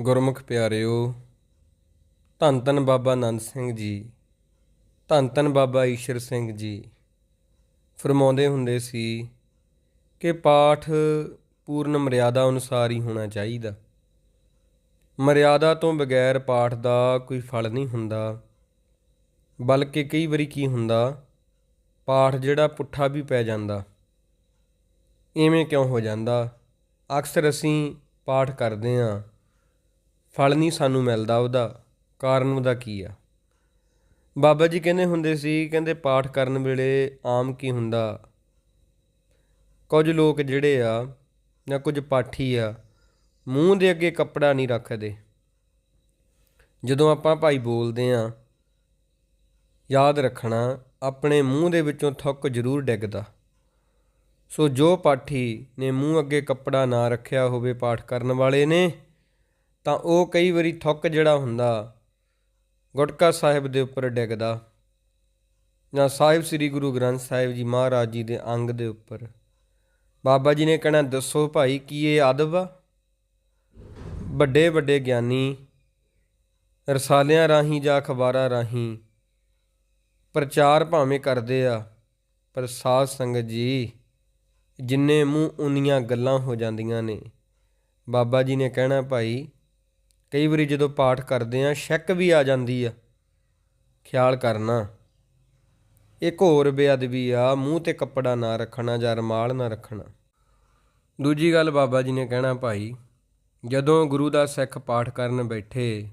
ਗੁਰਮੁਖ ਪਿਆਰਿਓ, ਧੰਨ ਧੰਨ ਬਾਬਾ ਆਨੰਦ ਸਿੰਘ ਜੀ, ਧੰਨ ਧੰਨ ਬਾਬਾ ਈਸ਼ਰ ਸਿੰਘ ਜੀ। ਫਰਮਾਉਂਦੇ ਹੁੰਦੇ ਸੀ ਕਿ ਪਾਠ ਪੂਰਨ ਮਰਿਆਦਾ ਅਨੁਸਾਰ ਹੀ ਹੋਣਾ ਚਾਹੀਦਾ। ਮਰਿਆਦਾ ਤੋਂ ਬਗੈਰ ਪਾਠ ਦਾ ਕੋਈ ਫਲ ਨਹੀਂ ਹੁੰਦਾ, ਬਲਕਿ ਕਈ ਵਾਰੀ ਕੀ ਹੁੰਦਾ, ਪਾਠ ਜਿਹੜਾ ਪੁੱਠਾ ਵੀ ਪੈ ਜਾਂਦਾ ਐਵੇਂ ਕਿਉਂ ਹੋ ਜਾਂਦਾ? ਅਕਸਰ ਅਸੀਂ ਪਾਠ ਕਰਦੇ ਹਾਂ ਫਲ ਨਹੀਂ ਸਾਨੂੰ ਮਿਲਦਾ ਉਹਦਾ, ਕਾਰਨ ਉਹਦਾ ਕੀ ਆ? ਬਾਬਾ ਜੀ ਕਹਿੰਦੇ ਹੁੰਦੇ ਸੀ, ਕਹਿੰਦੇ ਪਾਠ ਕਰਨ ਵੇਲੇ ਆਮ ਕੀ ਹੁੰਦਾ? ਕੁਝ ਲੋਕ ਜਿਹੜੇ ਆ, ਜਾਂ ਕੁਝ ਪਾਠੀ ਆ, ਮੂੰਹ ਦੇ ਅੱਗੇ ਕੱਪੜਾ ਨਹੀਂ ਰੱਖਦੇ। ਜਦੋਂ ਆਪਾਂ ਭਾਈ ਬੋਲਦੇ ਆ, ਯਾਦ ਰੱਖਣਾ, ਆਪਣੇ ਮੂੰਹ ਦੇ ਵਿੱਚੋਂ ਥੁੱਕ ਜ਼ਰੂਰ ਡਿੱਗਦਾ। ਸੋ ਜੋ ਪਾਠੀ ਨੇ ਮੂੰਹ ਅੱਗੇ ਕੱਪੜਾ ਨਾ ਰੱਖਿਆ ਹੋਵੇ, ਪਾਠ ਕਰਨ ਵਾਲੇ ਨੇ ਤਾਂ ਉਹ ਕਈ ਵਾਰੀ ਥੁੱਕ ਜਿਹੜਾ ਹੁੰਦਾ, ਗੁਟਕਾ ਸਾਹਿਬ ਦੇ ਉੱਪਰ ਡਿੱਗਦਾ ਜਾਂ ਸਾਹਿਬ ਸ੍ਰੀ ਗੁਰੂ ਗ੍ਰੰਥ ਸਾਹਿਬ ਜੀ ਮਹਾਰਾਜ ਜੀ ਦੇ ਅੰਗ ਦੇ ਉੱਪਰ। ਬਾਬਾ ਜੀ ਨੇ ਕਹਿਣਾ, ਦੱਸੋ ਭਾਈ, ਕੀ ਇਹ ਅਦਬ ਆ? ਵੱਡੇ ਵੱਡੇ ਗਿਆਨੀ ਰਸਾਲਿਆਂ ਰਾਹੀਂ ਜਾਂ ਅਖਬਾਰਾਂ ਰਾਹੀਂ ਪ੍ਰਚਾਰ ਭਾਵੇਂ ਕਰਦੇ ਆ, ਪਰ ਸਾਧ ਸੰਗਤ ਜੀ, ਜਿੰਨੇ ਮੂੰਹ ਉਨੀਆਂ ਗੱਲਾਂ ਹੋ ਜਾਂਦੀਆਂ ਨੇ। ਬਾਬਾ ਜੀ ਨੇ ਕਹਿਣਾ, ਭਾਈ ਕਈ ਵਾਰੀ ਜਦੋਂ ਪਾਠ ਕਰਦੇ ਆ, ਸ਼ੱਕ ਵੀ ਆ ਜਾਂਦੀ ਆ। ਖਿਆਲ ਕਰਨਾ। ਇੱਕ ਹੋਰ ਬੇਅਦਬੀ ਆ, ਮੂੰਹ ਤੇ ਕੱਪੜਾ ਨਾ ਰੱਖਣਾ ਜਾਂ ਰਮਾਲ ਨਾ ਰੱਖਣਾ। ਦੂਜੀ ਗੱਲ ਬਾਬਾ ਜੀ ਨੇ ਕਹਿਣਾ, ਭਾਈ, ਜਦੋਂ ਗੁਰੂ ਦਾ ਸਿੱਖ ਪਾਠ ਕਰਨ ਬੈਠੇ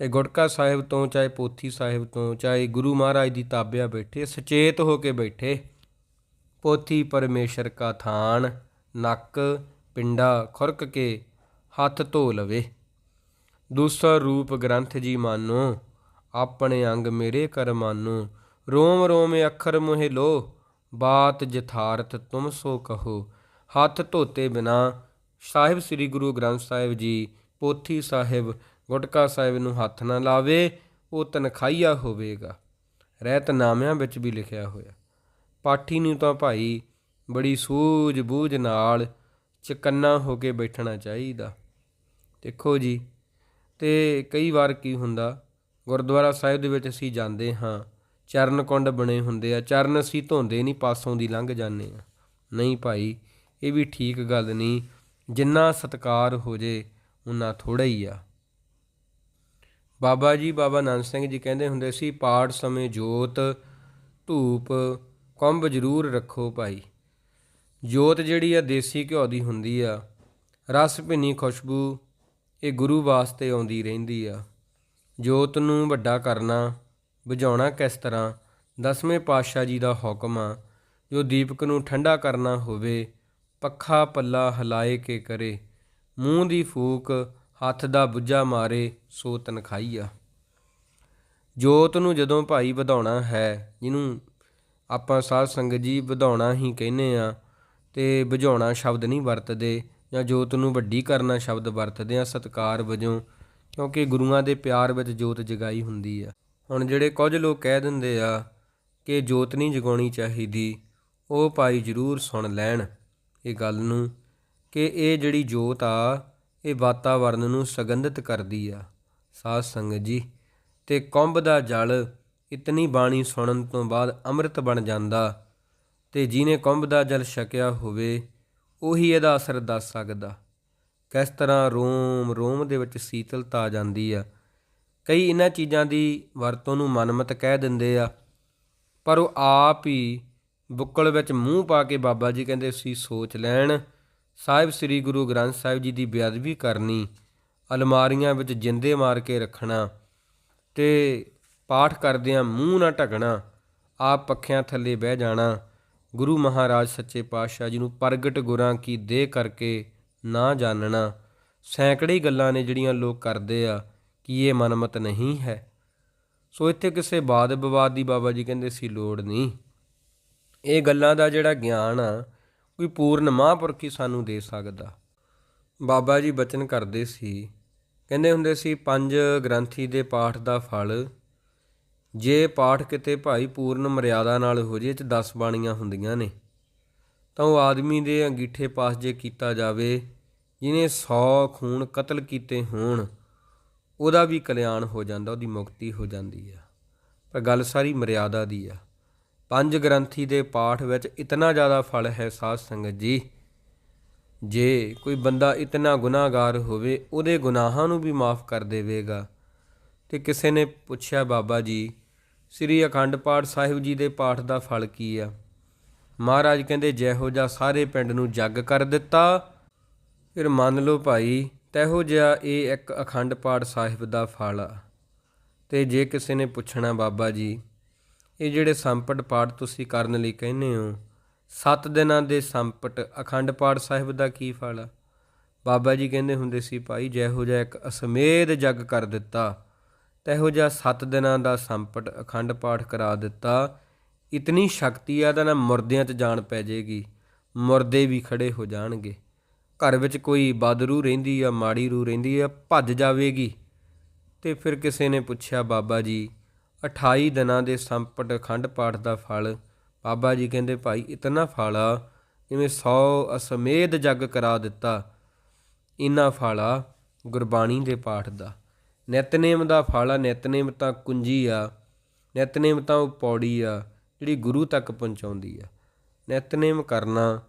ਇਹ ਗੁਟਕਾ ਸਾਹਿਬ ਤੋਂ, ਚਾਹੇ ਪੋਥੀ ਸਾਹਿਬ ਤੋਂ, ਚਾਹੇ ਗੁਰੂ ਮਹਾਰਾਜ ਦੀ ਤਾਬਿਆ ਬੈਠੇ, ਸੁਚੇਤ ਹੋ ਕੇ ਬੈਠੇ, ਪੋਥੀ ਪਰਮੇਸ਼ਰ ਕਾ ਥਾਨ, ਨੱਕ ਪਿੰਡਾ ਖੁਰਕ ਕੇ ਹੱਥ ਧੋ ਲਵੇ। ਦੂਸਰਾ ਰੂਪ ਗ੍ਰੰਥ ਜੀ ਮਾਨੋ, ਆਪਣੇ ਅੰਗ ਮੇਰੇ ਕਰ ਮਾਨੋ। ਰੋਮ ਰੋਮ ਅੱਖਰ ਮੋਹਿ ਲੋ, ਬਾਤ ਜਥਾਰਥ ਤੁਮ ਸੋ ਕਹੋ। ਹੱਥ ਧੋਤੇ ਬਿਨਾ ਸਾਹਿਬ ਸ੍ਰੀ ਗੁਰੂ ਗ੍ਰੰਥ ਸਾਹਿਬ ਜੀ, ਪੋਥੀ ਸਾਹਿਬ, ਗੁਟਕਾ ਸਾਹਿਬ ਨੂੰ ਹੱਥ ਨਾ ਲਾਵੇ, ਉਹ ਤਨਖਾਈਆ ਹੋਵੇਗਾ। ਰਹਿਤਨਾਮਿਆਂ ਵਿੱਚ ਵੀ ਲਿਖਿਆ ਹੋਇਆ। ਪਾਠੀ ਨੂੰ ਤਾਂ ਭਾਈ ਬੜੀ ਸੂਝ ਬੂਝ ਨਾਲ ਚਕੰਨਾ ਹੋ ਕੇ ਬੈਠਣਾ ਚਾਹੀਦਾ। ਦੇਖੋ ਜੀ ਤੇ ਕਈ ਵਾਰ ਕੀ ਹੁੰਦਾ, ਗੁਰਦੁਆਰਾ ਸਾਹਿਬ ਦੇ ਵਿੱਚ ਅਸੀਂ ਜਾਂਦੇ ਹਾਂ, ਚਰਨ ਕੁੰਡ ਬਣੇ ਹੁੰਦੇ ਆ, ਚਰਨ ਅਸੀਂ ਧੋਂਦੇ ਨਹੀਂ, ਪਾਸੋਂ ਦੀ ਲੰਘ ਜਾਂਦੇ ਆ ਨਹੀਂ ਭਾਈ, ਇਹ ਵੀ ਠੀਕ ਗੱਲ ਨਹੀਂ, ਜਿੰਨਾ ਸਤਕਾਰ ਹੋ ਜੇ, ਉਨਾ ਥੋੜਾ ਹੀ ਆ। ਬਾਬਾ ਜੀ, ਬਾਬਾ ਨੰਦ ਸਿੰਘ ਜੀ ਕਹਿੰਦੇ ਹੁੰਦੇ ਸੀ, ਪਾਠ ਸਮੇਂ ਜੋਤ, ਧੂਪ ਕੰਬ ਜ਼ਰੂਰ ਰੱਖੋ ਭਾਈ। ਜੋਤ ਜਿਹੜੀ ਆ, ਦੇਸੀ ਘਿਓ ਦੀ ਹੁੰਦੀ ਆ, ਰਸ ਭਿੰਨੀ ਖੁਸ਼ਬੂ ਇਹ ਗੁਰੂ ਵਾਸਤੇ ਆਉਂਦੀ ਰਹਿੰਦੀ ਆ। ਜੋਤ ਨੂੰ ਵੱਡਾ ਕਰਨਾ, ਬੁਝਾਉਣਾ ਕਿਸ ਤਰ੍ਹਾਂ? ਦਸਵੇਂ ਪਾਤਸ਼ਾਹ ਜੀ ਦਾ ਹੁਕਮ ਆ, ਜੋ ਦੀਪਕ ਨੂੰ ਠੰਡਾ ਕਰਨਾ ਹੋਵੇ, ਪੱਖਾ ਪੱਲਾ ਹਲਾਏ ਕੇ ਕਰੇ, ਮੂੰਹ ਦੀ ਫੂਕ, ਹੱਥ ਦਾ ਬੁੱਝਾ ਮਾਰੇ, ਸੋ ਤਨਖਾਈਆ ਜੋਤ ਨੂੰ ਜਦੋਂ ਭਾਈ ਵਧਾਉਣਾ ਹੈ, ਜਿਹਨੂੰ ਆਪਾਂ ਸਾਧ ਸੰਗਤ ਜੀ ਵਧਾਉਣਾ ਹੀ ਕਹਿੰਦੇ ਆ, ਤੇ ਬੁਝਾਉਣਾ ਸ਼ਬਦ ਨਹੀਂ ਵਰਤਦੇ ਜਾਂ ਜੋਤ ਨੂੰ ਵੱਡੀ ਕਰਨਾ ਸ਼ਬਦ ਵਰਤਦੇ ਆ ਸਤਕਾਰ ਵਜੋਂ, ਕਿਉਂਕਿ ਗੁਰੂਆਂ ਦੇ ਪਿਆਰ ਵਿੱਚ ਜੋਤ ਜਗਾਈ ਹੁੰਦੀ ਆ। ਹੁਣ ਜਿਹੜੇ ਕੁਝ ਲੋਕ ਕਹਿ ਦਿੰਦੇ ਆ ਕਿ ਜੋਤ ਨਹੀਂ ਜਗਾਉਣੀ ਚਾਹੀਦੀ, ਉਹ ਭਾਈ ਜ਼ਰੂਰ ਸੁਣ ਲੈਣ ਇਹ ਗੱਲ ਨੂੰ ਕਿ ਇਹ ਜਿਹੜੀ ਜੋਤ ਆ, ਇਹ ਵਾਤਾਵਰਨ ਨੂੰ ਸੁਗੰਧਿਤ ਕਰਦੀ ਆ। ਸਾਧ ਸੰਗਤ ਜੀ, ਤੇ ਕੁੰਭ ਦਾ ਜਲ ਇਤਨੀ ਬਾਣੀ ਸੁਣਨ ਤੋਂ ਬਾਅਦ ਅੰਮ੍ਰਿਤ ਬਣ ਜਾਂਦਾ ਤੇ ਜਿਹਨੇ ਕੁੰਭ ਦਾ ਜਲ ਛਕਿਆ ਹੋਵੇ ਉਹੀ ਇਹਦਾ ਅਸਰ ਦੱਸ ਸਕਦਾ। ਕਿਸ ਤਰ੍ਹਾਂ ਰੋਮ ਰੋਮ ਦੇ ਵਿੱਚ ਸੀਤਲਤਾ ਆ ਜਾਂਦੀ ਆ। ਕਈ ਇਹਨਾਂ ਚੀਜ਼ਾਂ ਦੀ ਵਰਤੋਂ ਨੂੰ ਮਨਮਤ ਕਹਿ ਦਿੰਦੇ ਆ। ਪਰ ਉਹ ਆਪ ਹੀ ਬੁੱਕਲ ਵਿੱਚ ਮੂੰਹ ਪਾ ਕੇ ਬਾਬਾ ਜੀ ਕਹਿੰਦੇ ਸੀ ਸੋਚ ਲੈਣ। ਸਾਹਿਬ ਸ੍ਰੀ ਗੁਰੂ ਗ੍ਰੰਥ ਸਾਹਿਬ ਜੀ ਦੀ ਬੇਅਦਬੀ ਕਰਨੀ। ਅਲਮਾਰੀਆਂ ਵਿੱਚ ਜਿੰਦੇ ਮਾਰ ਕੇ ਰੱਖਣਾ ਤੇ ਪਾਠ ਕਰਦਿਆਂ ਮੂੰਹ ਨਾ ਢਕਣਾ। ਆਪ ਪੱਖਿਆਂ ਥੱਲੇ ਬਹਿ ਜਾਣਾ। ਗੁਰੂ ਮਹਾਰਾਜ ਸੱਚੇ ਪਾਤਸ਼ਾਹ ਜੀ ਨੂੰ ਪ੍ਰਗਟ ਗੁਰਾਂ ਕੀ ਦੇਹ ਕਰਕੇ ਨਾ ਜਾਣਨਾ। ਸੈਂਕੜੇ ਗੱਲਾਂ ਨੇ ਜਿਹੜੀਆਂ ਲੋਕ ਕਰਦੇ ਆ, ਕਿ ਇਹ ਮਨਮਤ ਨਹੀਂ ਹੈ। ਸੋ ਇੱਥੇ ਕਿਸੇ ਬਾਦ ਵਿਵਾਦ ਦੀ ਬਾਬਾ ਜੀ ਕਹਿੰਦੇ ਸੀ, ਲੋੜ ਨਹੀਂ। ਇਹ ਗੱਲਾਂ ਦਾ ਜਿਹੜਾ ਗਿਆਨ ਆ, ਕੋਈ ਪੂਰਨ ਮਹਾਂਪੁਰਖ ਹੀ ਸਾਨੂੰ ਦੇ ਸਕਦਾ। ਬਾਬਾ ਜੀ ਬਚਨ ਕਰਦੇ ਸੀ, ਕਹਿੰਦੇ ਹੁੰਦੇ ਸੀ, ਪੰਜ ਗ੍ਰੰਥੀ ਦੇ ਪਾਠ ਦਾ ਫਲ ਜੇ ਪਾਠ ਕਿਤੇ ਭਾਈ ਪੂਰਨ ਮਰਿਆਦਾ ਨਾਲ ਹੋ ਜੇ ਚ 10 ਬਾਣੀਆਂ ਹੁੰਦੀਆਂ ਨੇ। ਤਾਂ ਉਹ ਆਦਮੀ ਦੇ ਅੰਗੀਠੇ ਪਾਸ ਜੇ ਕੀਤਾ ਜਾਵੇ ਜਿਹਨੇ 100 ਖੂਨ ਕਤਲ ਕੀਤੇ ਹੋਣ, ਉਹਦਾ ਵੀ ਕਲਿਆਣ ਹੋ ਜਾਂਦਾ, ਉਹਦੀ ਮੁਕਤੀ ਹੋ ਜਾਂਦੀ ਆ। ਪਰ ਗੱਲ ਸਾਰੀ ਮਰਿਆਦਾ ਦੀ ਆ। ਪੰਜ ਗ੍ਰੰਥੀ ਦੇ ਪਾਠ ਵਿੱਚ ਇਤਨਾ ਜ਼ਿਆਦਾ ਫਲ ਹੈ ਸਾਧ ਸੰਗਤ ਜੀ, ਜੇ ਕੋਈ ਬੰਦਾ ਇਤਨਾ ਗੁਨਾਹਗਾਰ ਹੋਵੇ, ਉਹਦੇ ਗੁਨਾਹਾਂ ਨੂੰ ਵੀ ਮਾਫ ਕਰ ਦੇਵੇਗਾ। ਤੇ ਕਿਸੇ ਨੇ ਪੁੱਛਿਆ ਬਾਬਾ ਜੀ ਸ੍ਰੀ ਅਖੰਡ ਪਾਠ ਸਾਹਿਬ ਜੀ ਦੇ ਪਾਠ ਦਾ ਫਲ ਕੀ ਆ? ਮਹਾਰਾਜ ਕਹਿੰਦੇ, ਜਿਹੋ ਜਿਹਾ ਸਾਰੇ ਪਿੰਡ ਨੂੰ ਜੱਗ ਕਰ ਦਿੱਤਾ। ਫਿਰ ਮੰਨ ਲਓ ਭਾਈ, ਤੈਹੋ ਜਿਹਾ ਇਹ ਇੱਕ ਅਖੰਡ ਪਾਠ ਸਾਹਿਬ ਦਾ ਫਲ ਆ। ਤੇ ਜੇ ਕਿਸੇ ਨੇ ਪੁੱਛਣਾ, ਬਾਬਾ ਜੀ, ਇਹ ਜਿਹੜੇ ਸੰਪਟ ਪਾਠ ਤੁਸੀਂ ਕਰਨ ਲਈ ਕਹਿੰਦੇ ਹੋ, ਸੱਤ ਦਿਨਾਂ ਦੇ ਸੰਪਟ ਅਖੰਡ ਪਾਠ ਸਾਹਿਬ ਦਾ ਕੀ ਫਲ ਆ? ਬਾਬਾ ਜੀ ਕਹਿੰਦੇ ਹੁੰਦੇ ਸੀ, ਭਾਈ, ਜਿਹੋ ਜਿਹਾ ਇੱਕ ਅਸਮੇਧ ਜੱਗ ਕਰ ਦਿੱਤਾ। ਤੈਹੋ ਜਿਹਾ ਸੱਤ ਦਿਨਾਂ ਦਾ ਸੰਪਟ ਅਖੰਡ ਪਾਠ ਕਰਾ ਦਿੱਤਾ। ਇਤਨੀ ਸ਼ਕਤੀ ਆ ਤਾਂ ਨਾ ਮੁਰਦਿਆਂ 'ਚ ਜਾਣ ਪੈ ਜਾਏਗੀ ਮੁਰਦੇ ਵੀ ਖੜੇ ਹੋ ਜਾਣਗੇ। ਘਰ ਵਿੱਚ ਕੋਈ ਬਦਰੂ ਰਹਿੰਦੀ ਆ, ਮਾੜੀ ਰੂ ਰਹਿੰਦੀ ਆ, ਭੱਜ ਜਾਵੇਗੀ। ਤੇ ਫਿਰ ਕਿਸੇ ਨੇ ਪੁੱਛਿਆ, ਬਾਬਾ ਜੀ 28 ਦਿਨਾਂ ਦੇ ਸੰਪਟ ਅਖੰਡ ਪਾਠ ਦਾ ਫਲ? ਬਾਬਾ ਜੀ ਕਹਿੰਦੇ, ਭਾਈ, ਇਤਨਾ ਫਲ ਆ, ਜਿਵੇਂ 100 ਅਸਮੇਧ ਜੱਗ ਕਰਾ ਦਿੱਤਾ, ਇਨਾ ਫਲ ਆ ਗੁਰਬਾਣੀ ਦੇ ਪਾਠ ਦਾ। ਨਿਤਨੇਮ ਦਾ ਫਲ ਆ ਨਿਤਨੇਮ ਤਾਂ ਕੁੰਜੀ ਆ, ਨਿਤਨੇਮ ਤਾਂ ਉਹ ਪੌੜੀ ਆ, ਜਿਹੜੀ ਗੁਰੂ ਤੱਕ ਪਹੁੰਚਾਉਂਦੀ ਆ। ਨਿਤਨੇਮ ਕਰਨਾ,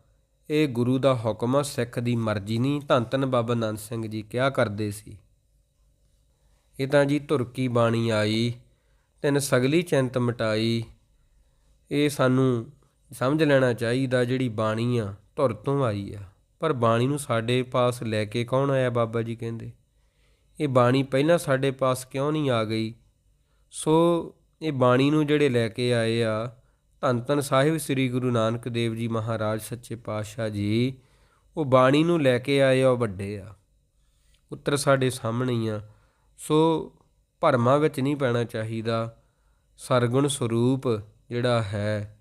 ਇਹ ਗੁਰੂ ਦਾ ਹੁਕਮ ਆ, ਸਿੱਖ ਦੀ ਮਰਜ਼ੀ ਨਹੀਂ। ਧੰਨ ਧੰਨ ਬਾਬਾ ਨੰਦ ਸਿੰਘ ਜੀ ਕਿਹਾ ਕਰਦੇ ਸੀ। ਇਹ ਤਾਂ ਜੀ ਧੁਰਕੀ ਬਾਣੀ ਆਈ, ਤਿੰਨ ਸਗਲੀ ਚਿੰਤ ਮਟਾਈ। ਇਹ ਸਾਨੂੰ ਸਮਝ ਲੈਣਾ ਚਾਹੀਦਾ ਜਿਹੜੀ ਬਾਣੀ ਆ, ਧੁਰ ਤੋਂ ਆਈ ਆ। ਪਰ ਬਾਣੀ ਨੂੰ ਸਾਡੇ ਪਾਸ ਲੈ ਕੇ ਕੌਣ ਆਇਆ ਬਾਬਾ ਜੀ ਕਹਿੰਦੇ? ਇਹ ਬਾਣੀ ਪਹਿਲਾਂ ਸਾਡੇ ਪਾਸ ਕਿਉਂ ਨਹੀਂ ਆ ਗਈ? ਸੋ ਇਹ ਬਾਣੀ ਨੂੰ ਜਿਹੜੇ ਲੈ ਕੇ ਆਏ ਆ, ਧੰਨ ਧੰਨ ਸਾਹਿਬ ਸ੍ਰੀ ਗੁਰੂ ਨਾਨਕ ਦੇਵ ਜੀ ਮਹਾਰਾਜ ਸੱਚੇ ਪਾਤਸ਼ਾਹ ਜੀ, ਉਹ ਬਾਣੀ ਨੂੰ ਲੈ ਕੇ ਆਏ ਆ, ਉਹ ਵੱਡੇ ਆ। ਉੱਤਰ ਸਾਡੇ ਸਾਹਮਣੇ ਹੀ ਆ। ਸੋ ਭਰਮਾਂ ਵਿੱਚ ਨਹੀਂ ਪੈਣਾ ਚਾਹੀਦਾ। ਸਰਗੁਣ ਸਰੂਪ ਜਿਹੜਾ ਹੈ,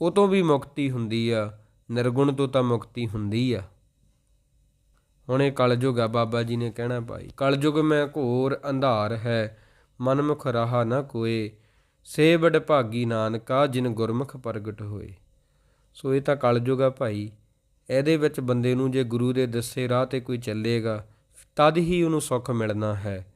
ਉਹ ਤੋਂ ਵੀ ਮੁਕਤੀ ਹੁੰਦੀ ਆ। ਨਿਰਗੁਣ ਤੋਂ ਤਾਂ ਮੁਕਤੀ ਹੁੰਦੀ ਆ। ਹੁਣ ਇਹ ਕਲਯੁਗ ਆ, ਬਾਬਾ ਜੀ ਨੇ ਕਹਿਣਾ ਭਾਈ। ਕਲਯੁਗ ਮੈਂ ਘੋਰ ਅੰਧਾਰ ਹੈ, ਮਨਮੁਖ ਰਹਾ ਨਾ ਕੋਏ। ਸੇ ਬੜ ਭਾਗੀ ਨਾਨਕਾ, ਜਿਨ ਗੁਰਮੁਖ ਪ੍ਰਗਟ ਹੋਏ। ਸੋ ਇਹ ਤਾਂ ਕਲਯੁਗ ਆ ਭਾਈ। ਇਹਦੇ ਵਿੱਚ ਬੰਦੇ ਨੂੰ ਜੇ ਗੁਰੂ ਦੇ ਦੱਸੇ ਰਾਹ ਤੇ ਕੋਈ ਚੱਲੇਗਾ, ਤਦ ਹੀ ਉਹਨੂੰ ਸੁੱਖ ਮਿਲਣਾ ਹੈ।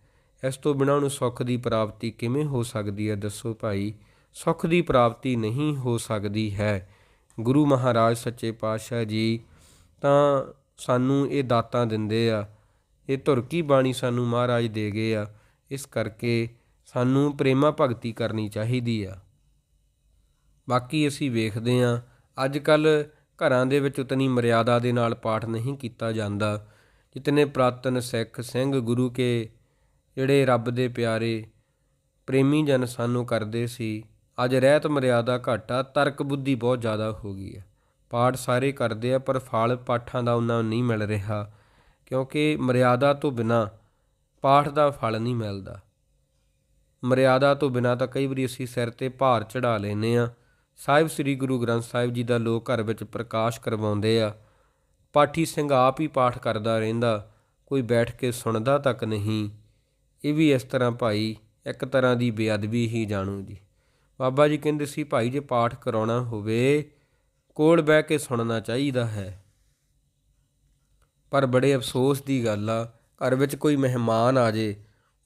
ਇਸ ਤੋਂ ਬਿਨਾਂ ਉਹਨੂੰ ਸੁੱਖ ਦੀ ਪ੍ਰਾਪਤੀ ਕਿਵੇਂ ਹੋ ਸਕਦੀ ਹੈ, ਦੱਸੋ ਭਾਈ? ਸੁੱਖ ਦੀ ਪ੍ਰਾਪਤੀ ਨਹੀਂ ਹੋ ਸਕਦੀ ਹੈ। ਗੁਰੂ ਮਹਾਰਾਜ ਸੱਚੇ ਪਾਤਸ਼ਾਹ ਜੀ, ਤਾਂ ਸਾਨੂੰ ਇਹ ਦਾਤਾਂ ਦਿੰਦੇ ਆ। ਇਹ ਧੁਰਕੀ ਬਾਣੀ ਸਾਨੂੰ ਮਹਾਰਾਜ ਦੇ ਗਏ ਆ। ਇਸ ਕਰਕੇ ਸਾਨੂੰ ਪ੍ਰੇਮਾ ਭਗਤੀ ਕਰਨੀ ਚਾਹੀਦੀ ਆ। ਬਾਕੀ ਅਸੀਂ ਵੇਖਦੇ ਆ ਅੱਜ ਕੱਲ ਘਰਾਂ ਦੇ ਵਿੱਚ ਉਤਨੀ ਮਰਿਆਦਾ ਦੇ ਨਾਲ ਪਾਠ ਨਹੀਂ ਕੀਤਾ ਜਾਂਦਾ। ਜਿਤਨੇ ਪ੍ਰਾਤਨ ਸਿੱਖ ਸਿੰਘ ਗੁਰੂ ਕੇ ਜਿਹੜੇ ਰੱਬ ਦੇ ਪਿਆਰੇ ਪ੍ਰੇਮੀ ਜਨ ਸਾਨੂੰ ਕਰਦੇ ਸੀ, ਅੱਜ ਰਹਿਤ ਮਰਿਆਦਾ ਘਾਟਾ ਤਰਕ ਬੁੱਧੀ ਬਹੁਤ ਜ਼ਿਆਦਾ ਹੋ ਗਈ ਹੈ ਪਾਠ ਸਾਰੇ ਕਰਦੇ ਆ, ਪਰ ਫਲ ਪਾਠਾਂ ਦਾ ਉਹਨਾਂ ਨੂੰ ਨਹੀਂ ਮਿਲ ਰਿਹਾ, ਕਿਉਂਕਿ ਮਰਿਆਦਾ ਤੋਂ ਬਿਨਾ ਪਾਠ ਦਾ ਫਲ ਨਹੀਂ ਮਿਲਦਾ। ਮਰਿਆਦਾ ਤੋਂ ਬਿਨਾ ਤਾਂ ਕਈ ਵਾਰੀ ਅਸੀਂ ਸਿਰ ਤੇ ਭਾਰ ਚੜਾ ਲੈਨੇ ਆ ਸਾਹਿਬ ਸ੍ਰੀ ਗੁਰੂ ਗ੍ਰੰਥ ਸਾਹਿਬ ਜੀ ਦਾ ਲੋਕ ਘਰ ਵਿੱਚ ਪ੍ਰਕਾਸ਼ ਕਰਵਾਉਂਦੇ ਆ। ਪਾਠੀ ਸਿੰਘ ਆਪ ਹੀ ਪਾਠ ਕਰਦਾ ਰਹਿੰਦਾ, ਕੋਈ ਬੈਠ ਕੇ ਸੁਣਦਾ ਤੱਕ ਨਹੀਂ। ਇਹ ਵੀ ਇਸ ਤਰ੍ਹਾਂ ਭਾਈ, ਇੱਕ ਤਰ੍ਹਾਂ ਦੀ ਬੇਅਦਬੀ ਹੀ ਜਾਣੂ ਜੀ। ਬਾਬਾ ਜੀ ਕਹਿੰਦੇ ਸੀ, ਭਾਈ ਜੇ ਪਾਠ ਕਰਾਉਣਾ ਹੋਵੇ ਕੋਲ ਬਹਿ ਕੇ ਸੁਣਨਾ ਚਾਹੀਦਾ ਹੈ। ਪਰ ਬੜੇ ਅਫਸੋਸ ਦੀ ਗੱਲ ਆ, ਘਰ ਵਿੱਚ ਕੋਈ ਮਹਿਮਾਨ ਆ ਜੇ,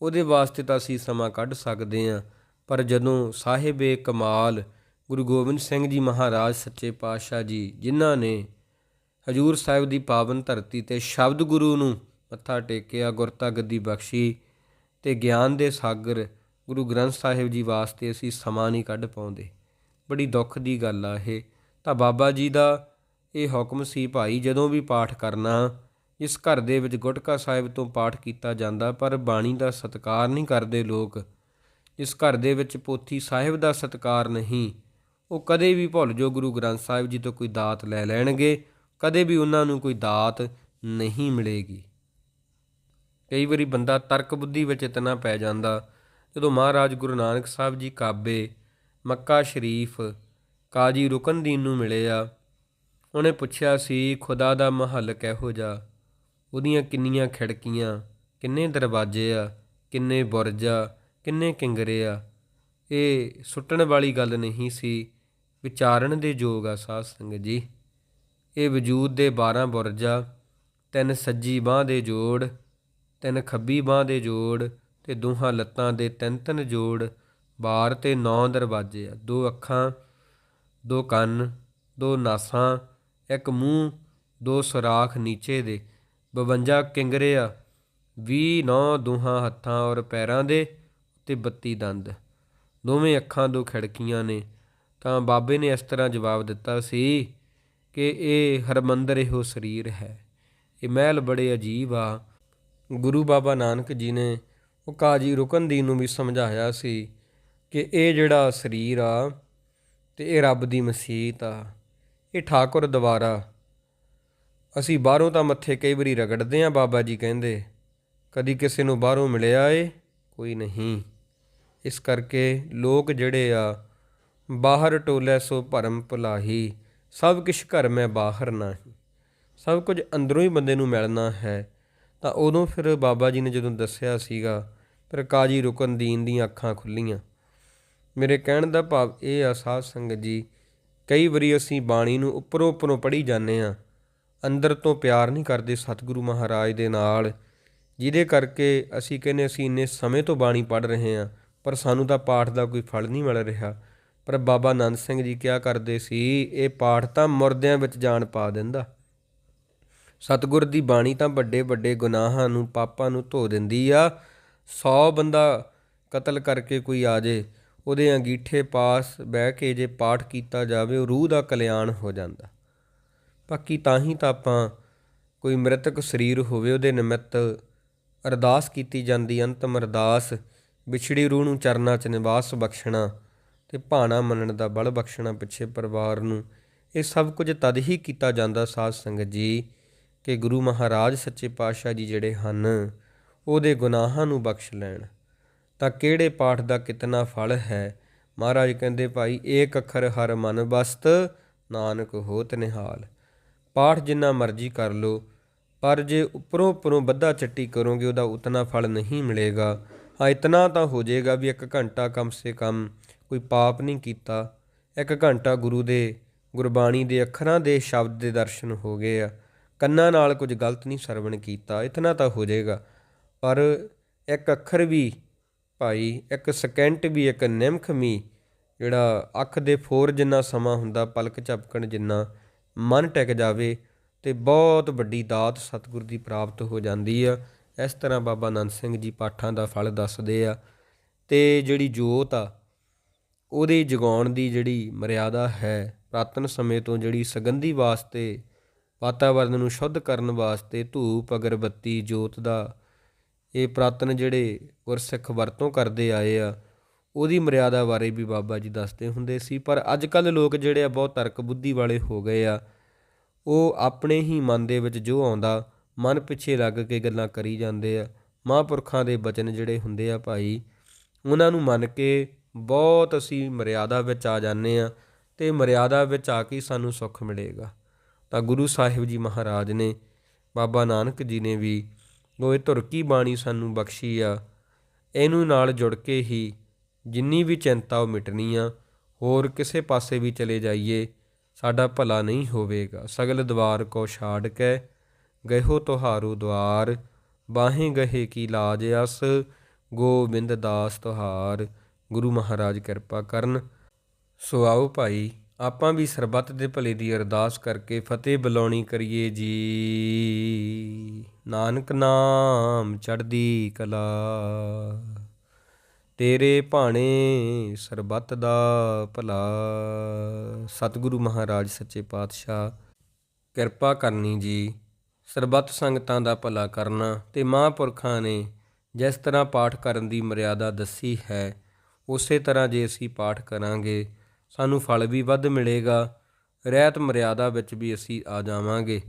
ਉਹਦੇ ਵਾਸਤੇ ਤਾਂ ਅਸੀਂ ਸਮਾਂ ਕੱਢ ਸਕਦੇ ਹਾਂ। ਪਰ ਜਦੋਂ ਸਾਹਿਬੇ ਕਮਾਲ, ਗੁਰੂ ਗੋਬਿੰਦ ਸਿੰਘ ਜੀ ਮਹਾਰਾਜ ਸੱਚੇ ਪਾਤਸ਼ਾਹ ਜੀ, ਜਿਨ੍ਹਾਂ ਨੇ ਹਜੂਰ ਸਾਹਿਬ ਦੀ ਪਾਵਨ ਧਰਤੀ ਤੇ ਸ਼ਬਦ ਗੁਰੂ ਨੂੰ ਮੱਥਾ ਟੇਕਿਆ ਗੁਰਤਾ ਗੱਦੀ ਬਖਸ਼ੀ ਤੇ ਗਿਆਨ ਦੇ ਸਾਗਰ ਗੁਰੂ ਗ੍ਰੰਥ ਸਾਹਿਬ ਜੀ ਵਾਸਤੇ ਅਸੀਂ ਸਮਾਂ ਨਹੀਂ ਕੱਢ ਪਾਉਂਦੇ। ਬੜੀ ਦੁੱਖ ਦੀ ਗੱਲ ਆ ਇਹ। ਤਾਂ ਬਾਬਾ ਜੀ ਦਾ ਇਹ ਹੁਕਮ ਸੀ ਭਾਈ, ਜਦੋਂ ਵੀ ਪਾਠ ਕਰਨਾ, ਇਸ ਘਰ ਦੇ ਵਿੱਚ ਗੁਟਕਾ ਸਾਹਿਬ ਤੋਂ ਪਾਠ ਕੀਤਾ ਜਾਂਦਾ, ਪਰ ਬਾਣੀ ਦਾ ਸਤਕਾਰ ਨਹੀਂ ਕਰਦੇ ਲੋਕ। ਇਸ ਘਰ ਦੇ ਵਿੱਚ ਪੋਥੀ ਸਾਹਿਬ ਦਾ ਸਤਕਾਰ ਨਹੀਂ। ਉਹ ਕਦੇ ਵੀ ਭੁੱਲ ਜੋ ਗੁਰੂ ਗ੍ਰੰਥ ਸਾਹਿਬ ਜੀ ਤੋਂ ਕੋਈ ਦਾਤ ਲੈ ਲੈਣਗੇ, ਕਦੇ ਵੀ ਉਹਨਾਂ ਨੂੰ ਕੋਈ ਦਾਤ ਨਹੀਂ ਮਿਲੇਗੀ। ਕਈ ਵਾਰੀ ਬੰਦਾ ਤਰਕ ਬੁੱਧੀ ਵਿੱਚ ਇਤਨਾ ਪੈ ਜਾਂਦਾ, ਜਦੋਂ ਮਹਾਰਾਜ ਗੁਰੂ ਨਾਨਕ ਸਾਹਿਬ ਜੀ ਕਾਬੇ, ਮੱਕਾ ਸ਼ਰੀਫ ਕਾਜੀ ਰੁਕਨਦੀਨ ਨੂੰ ਮਿਲੇ ਆ। ਉਹਨੇ ਪੁੱਛਿਆ, ਸੀ, ਖੁਦਾ ਦਾ ਮਹੱਲ ਕਿਹੋ ਜਾ ਉਹਦੀਆਂ ਕਿੰਨੀਆਂ ਖਿੜਕੀਆਂ, ਕਿੰਨੇ ਦਰਵਾਜ਼ੇ ਆ, ਕਿੰਨੇ ਬੁਰਜ ਆ, ਕਿੰਨੇ ਕਿੰਗਰੇ ਆ? ਇਹ ਸੁੱਟਣ ਵਾਲੀ ਗੱਲ ਨਹੀਂ ਸੀ, ਵਿਚਾਰਨ ਦੇ ਯੋਗ ਆ ਸਾਧ ਸੰਗਤ ਜੀ। ਇਹ ਵਜੂਦ ਦੇ 12 ਬੁਰਜ ਆ, ਤਿੰਨ ਸੱਜੀ ਬਾਹ ਦੇ ਜੋੜ, ਤਿੰਨ ਖੱਬੀ ਬਾਹ ਦੇ ਜੋੜ ਤੇ ਦੋਹਾਂ ਲੱਤਾਂ ਦੇ ਤਿੰਨ ਤਿੰਨ ਜੋੜ, ਬਾਰ ਤੇ ਨੌ ਦਰਵਾਜ਼ੇ ਆ, ਦੋ ਅੱਖਾਂ ਦੋ ਕੰਨ, ਦੋ ਨਾਸਾਂ, ਇੱਕ ਮੂੰਹ, ਦੋ ਸੁਰਾਖ ਨੀਚੇ ਦੇ। 52 ਕਿੰਗਰੇ ਆ 20 ਨੌ ਦੋਹਾਂ ਹੱਥਾਂ ਔਰ ਪੈਰਾਂ ਦੇ ਤੇ 32 ਦੰਦ। ਦੋਵੇਂ ਅੱਖਾਂ ਦੋ ਖਿੜਕੀਆਂ ਨੇ। ਤਾਂ ਬਾਬੇ ਨੇ ਇਸ ਤਰ੍ਹਾਂ ਜਵਾਬ ਦਿੱਤਾ ਸੀ ਕਿ ਇਹ ਹਰਮੰਦਰ ਇਹੋ ਸਰੀਰ ਹੈ। ਇਹ ਮਹਿਲ ਬੜੇ ਅਜੀਬ ਆ। ਗੁਰੂ ਬਾਬਾ ਨਾਨਕ ਜੀ ਨੇ ਉਹ ਕਾਜੀ ਰੁਕਨਦੀਨ ਨੂੰ ਵੀ ਸਮਝਾਇਆ ਸੀ ਕਿ ਇਹ ਜਿਹੜਾ ਸਰੀਰ ਆ ਤੇ ਇਹ ਰੱਬ ਦੀ ਮਸੀਤ ਆ, ਇਹ ਠਾਕੁਰ ਦਵਾਰਾ ਅਸੀਂ ਬਾਹਰੋਂ ਤਾਂ ਮੱਥੇ ਕਈ ਵਾਰੀ ਰਗੜਦੇ ਆ ਬਾਬਾ ਜੀ ਕਹਿੰਦੇ, ਕਦੀ ਕਿਸੇ ਨੂੰ ਬਾਹਰੋਂ ਮਿਲਿਆ ਏ? ਕੋਈ ਨਹੀਂ। ਇਸ ਕਰਕੇ ਲੋਕ ਜਿਹੜੇ ਆ, ਬਾਹਰ ਟੋਲੇ ਸੋ ਭਰਮ ਭੁਲਾਹੀ, ਸਭ ਕਿਛ ਘਰ ਮੈਂ ਬਾਹਰ ਨਹੀਂ। ਸਭ ਕੁਝ ਅੰਦਰੋਂ ਹੀ ਬੰਦੇ ਨੂੰ ਮਿਲਣਾ ਹੈ। ਤਾਂ ਉਦੋਂ ਫਿਰ ਬਾਬਾ ਜੀ ਨੇ ਜਦੋਂ ਦੱਸਿਆ ਸੀਗਾ, ਫਿਰ ਕਾਜੀ ਰੁਕਨਦੀਨ ਦੀਆਂ ਅੱਖਾਂ ਖੁੱਲੀਆਂ। ਮੇਰੇ ਕਹਿਣ ਦਾ ਭਾਵ ਇਹ ਆ ਸਾਧ ਸੰਗਤ ਜੀ, ਕਈ ਵਾਰੀ ਅਸੀਂ ਬਾਣੀ ਨੂੰ ਉੱਪਰੋਂ ਉੱਪਰੋਂ ਪੜ੍ਹੀ ਜਾਂਦੇ ਆ ਅੰਦਰ ਤੋਂ ਪਿਆਰ ਨਹੀਂ ਕਰਦੇ ਸਤਿਗੁਰੂ ਮਹਾਰਾਜ ਦੇ ਨਾਲ, ਜਿਹਦੇ ਕਰਕੇ ਅਸੀਂ ਕਹਿੰਦੇ ਅਸੀਂ ਇੰਨੇ ਸਮੇਂ ਤੋਂ ਬਾਣੀ ਪੜ੍ਹ ਰਹੇ ਆ ਪਰ ਸਾਨੂੰ ਤਾਂ ਪਾਠ ਦਾ ਕੋਈ ਫਲ ਨਹੀਂ ਮਿਲ ਰਿਹਾ। ਪਰ ਬਾਬਾ ਆਨੰਦ ਸਿੰਘ ਜੀ ਕਿਹਾ ਕਰਦੇ ਸੀ, ਇਹ ਪਾਠ ਤਾਂ ਮੁਰਦਿਆਂ ਵਿੱਚ ਜਾਨ ਪਾ ਦਿੰਦਾ। ਸਤਿਗੁਰ ਦੀ ਬਾਣੀ ਤਾਂ ਵੱਡੇ ਵੱਡੇ ਗੁਨਾਹਾਂ ਨੂੰ, ਪਾਪਾਂ ਨੂੰ ਧੋ ਦਿੰਦੀ ਆ 100 ਬੰਦਾ ਕਤਲ ਕਰਕੇ ਕੋਈ ਆ ਜੇ ਉਹਦੇ ਅੰਗੀਠੇ ਪਾਸ ਬਹਿ ਕੇ ਜੇ ਪਾਠ ਕੀਤਾ ਜਾਵੇ, ਉਹ ਰੂਹ ਦਾ ਕਲਿਆਣ ਹੋ ਜਾਂਦਾ। ਬਾਕੀ ਤਾਂ ਹੀ ਤਾਂ ਆਪਾਂ ਕੋਈ ਮ੍ਰਿਤਕ ਸਰੀਰ ਹੋਵੇ, ਉਹਦੇ ਨਿਮਿੱਤ ਅਰਦਾਸ ਕੀਤੀ ਜਾਂਦੀ, ਅੰਤਮ ਅਰਦਾਸ, ਵਿਛੜੀ ਰੂਹ ਨੂੰ ਚਰਨਾਂ 'ਚ ਨਿਵਾਸ ਬਖਸ਼ਣਾ ਤੇ ਭਾਣਾ ਮੰਨਣ ਦਾ ਬਲ ਬਖਸ਼ਣਾ ਪਿੱਛੇ ਪਰਿਵਾਰ ਨੂੰ, ਇਹ ਸਭ ਕੁਝ ਤਦ ਹੀ ਕੀਤਾ ਜਾਂਦਾ ਸਾਧ ਸੰਗਤ ਜੀ, ਕਿ ਗੁਰੂ ਮਹਾਰਾਜ ਸੱਚੇ ਪਾਤਸ਼ਾਹ ਜੀ ਜਿਹੜੇ ਹਨ, ਉਹਦੇ ਗੁਨਾਹਾਂ ਨੂੰ ਬਖਸ਼ ਲੈਣ। ਤਾਂ ਕਿਹੜੇ ਪਾਠ ਦਾ ਕਿਤਨਾ ਫਲ ਹੈ? ਮਹਾਰਾਜ ਕਹਿੰਦੇ, ਭਾਈ, ਏਕ ਅੱਖਰ ਹਰ ਮਨ ਬਸਤ, ਨਾਨਕ ਹੋਤ ਨਿਹਾਲ। ਪਾਠ ਜਿੰਨਾ ਮਰਜ਼ੀ ਕਰ ਲੋ ਪਰ ਜੇ ਉੱਪਰੋਂ ਉੱਪਰੋਂ ਬੱਧਾ ਚੱਟੀ ਕਰੋਗੇ, ਉਹਦਾ ਉਤਨਾ ਫਲ ਨਹੀਂ ਮਿਲੇਗਾ। ਹਾਂ, ਇਤਨਾ ਤਾਂ ਹੋ ਜਾਏਗਾ ਵੀ ਇੱਕ ਘੰਟਾ ਕਮ ਸੇ ਕਮ ਕੋਈ ਪਾਪ ਨਹੀਂ ਕੀਤਾ। ਇੱਕ ਘੰਟਾ ਗੁਰੂ ਦੇ, ਗੁਰਬਾਣੀ ਦੇ ਅੱਖਰਾਂ ਦੇ ਸ਼ਬਦ ਦੇ ਦਰਸ਼ਨ ਹੋ ਗਏ ਆ। ਕੰਨਾਂ ਨਾਲ ਕੁਝ ਗਲਤ ਨਹੀਂ ਸਰਵਣ ਕੀਤਾ। ਇਤਨਾ ਤਾਂ ਹੋ ਜਾਏਗਾ। ਪਰ ਇੱਕ ਅੱਖਰ ਵੀ ਭਾਈ, ਇੱਕ ਸਕਿੰਟ ਵੀ, ਇੱਕ ਨਿਮਖ ਵੀ, ਜਿਹੜਾ ਅੱਖ ਦੇ ਫੋਰ ਜਿੰਨਾ ਸਮਾਂ ਹੁੰਦਾ, ਪਲਕ ਝਪਕਣ ਜਿੰਨਾ ਮਨ ਟਿਕ ਜਾਵੇ, ਤੇ ਬਹੁਤ ਵੱਡੀ ਦਾਤ ਸਤਿਗੁਰ ਦੀ ਪ੍ਰਾਪਤ ਹੋ ਜਾਂਦੀ ਆ। ਇਸ ਤਰ੍ਹਾਂ ਬਾਬਾ ਆਨੰਦ ਸਿੰਘ ਜੀ ਪਾਠਾਂ ਦਾ ਫਲ ਦੱਸਦੇ ਆ। ਤੇ ਜਿਹੜੀ ਜੋਤ ਆ, ਉਹਦੇ ਜਗਾਉਣ ਦੀ ਜਿਹੜੀ ਮਰਿਆਦਾ ਹੈ, ਪ੍ਰਾਤਨ ਸਮੇਂ ਤੋਂ ਜਿਹੜੀ ਸੁਗੰਧੀ ਵਾਸਤੇ, ਵਾਤਾਵਰਨ ਨੂੰ ਸ਼ੁੱਧ ਕਰਨ ਵਾਸਤੇ ਧੂਪ, ਅਗਰਬੱਤੀ ਜੋਤ ਦਾ ਇਹ ਪੁਰਾਤਨ ਜਿਹੜੇ ਗੁਰਸਿੱਖ ਵਰਤੋਂ ਕਰਦੇ ਆਏ ਆ, ਉਹਦੀ ਮਰਿਆਦਾ ਬਾਰੇ ਵੀ ਬਾਬਾ ਜੀ ਦੱਸਦੇ ਹੁੰਦੇ ਸੀ। ਪਰ ਅੱਜ ਕੱਲ ਲੋਕ ਜਿਹੜੇ ਆ, ਬਹੁਤ ਤਰਕ ਬੁੱਧੀ ਵਾਲੇ ਹੋ ਗਏ ਆ, ਉਹ ਆਪਣੇ ਹੀ ਮਨ ਦੇ ਵਿੱਚ ਜੋ ਆਉਂਦਾ, ਮਨ ਪਿੱਛੇ ਲੱਗ ਕੇ ਗੱਲਾਂ ਕਰੀ ਜਾਂਦੇ ਆ। ਮਹਾਂਪੁਰਖਾਂ ਦੇ ਬਚਨ ਜਿਹੜੇ ਹੁੰਦੇ ਆ ਭਾਈ, ਉਹਨਾਂ ਨੂੰ ਮੰਨ ਕੇ ਬਹੁਤ ਅਸੀਂ ਮਰਿਆਦਾ ਵਿੱਚ ਆ ਜਾਂਦੇ ਆ ਤੇ ਮਰਿਆਦਾ ਵਿੱਚ ਆ ਕੇ ਸਾਨੂੰ ਸੁੱਖ ਮਿਲੇਗਾ। ਤਾਂ ਗੁਰੂ ਸਾਹਿਬ ਜੀ ਮਹਾਰਾਜ ਨੇ, ਬਾਬਾ ਨਾਨਕ ਜੀ ਨੇ ਵੀ ਗੋਏ ਇਹ ਧੁਰਕੀ ਬਾਣੀ ਸਾਨੂੰ ਬਖਸ਼ੀ ਆ। ਇਹਨੂੰ ਨਾਲ ਜੁੜ ਕੇ ਹੀ ਜਿੰਨੀ ਵੀ ਚਿੰਤਾ ਉਹ ਮਿਟਣੀ ਆ, ਹੋਰ ਕਿਸੇ ਪਾਸੇ ਵੀ ਚਲੇ ਜਾਈਏ, ਸਾਡਾ ਭਲਾ ਨਹੀਂ ਹੋਵੇਗਾ। ਸਗਲ ਦਵਾਰ ਕੋ ਛਾੜ ਕੇ ਗਇਓ ਤੁਹਾਰੂ ਦਵਾਰ, ਬਾਹੇ ਗਹੇ ਕੀ ਲਾਜ ਅਸ, ਗੋਬਿੰਦ ਦਾਸ ਤੁਹਾਰ। ਗੁਰੂ ਮਹਾਰਾਜ ਕਿਰਪਾ ਕਰਨ। ਸੋ ਆਓ ਭਾਈ। ਆਪਾਂ ਵੀ ਸਰਬੱਤ ਦੇ ਭਲੇ ਦੀ ਅਰਦਾਸ ਕਰਕੇ ਫਤਿਹ ਬੁਲਾਉਣੀ ਕਰੀਏ ਜੀ। ਨਾਨਕ ਨਾਮ ਚੜ੍ਹਦੀ ਕਲਾ, ਤੇਰੇ ਭਾਣੇ ਸਰਬੱਤ ਦਾ ਭਲਾ। ਸਤਿਗੁਰੂ ਮਹਾਰਾਜ, ਸੱਚੇ ਪਾਤਸ਼ਾਹ, ਕਿਰਪਾ ਕਰਨੀ ਜੀ। ਸਰਬੱਤ ਸੰਗਤਾਂ ਦਾ ਭਲਾ ਕਰਨਾ ਤੇ ਮਹਾਂਪੁਰਖਾਂ ਨੇ ਜਿਸ ਤਰ੍ਹਾਂ ਪਾਠ ਕਰਨ ਦੀ ਮਰਿਆਦਾ ਦੱਸੀ ਹੈ, ਉਸੇ ਤਰ੍ਹਾਂ ਜੇ ਅਸੀਂ ਪਾਠ ਕਰਾਂਗੇ ਸਾਨੂੰ ਫਲ ਵੀ ਵੱਧ ਮਿਲੇਗਾ। ਰਹਿਤ ਮਰਿਆਦਾ ਵਿੱਚ ਵੀ ਅਸੀਂ ਆ ਜਾਵਾਂਗੇ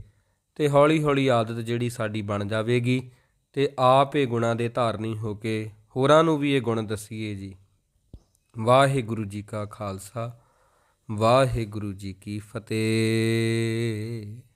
ਤੇ ਹੌਲੀ ਹੌਲੀ ਆਦਤ ਜਿਹੜੀ ਸਾਡੀ ਬਣ ਜਾਵੇਗੀ ਤੇ ਆਪ ਇਹ ਗੁਣਾਂ ਦੇ ਧਾਰਨੀ ਹੋ ਕੇ ਹੋਰਾਂ ਨੂੰ ਵੀ ਇਹ ਗੁਣ ਦਸੀਏ ਜੀ। ਵਾਹਿਗੁਰੂ ਜੀ ਕਾ ਖਾਲਸਾ, ਵਾਹਿਗੁਰੂ ਜੀ ਕੀ ਫਤਿਹ।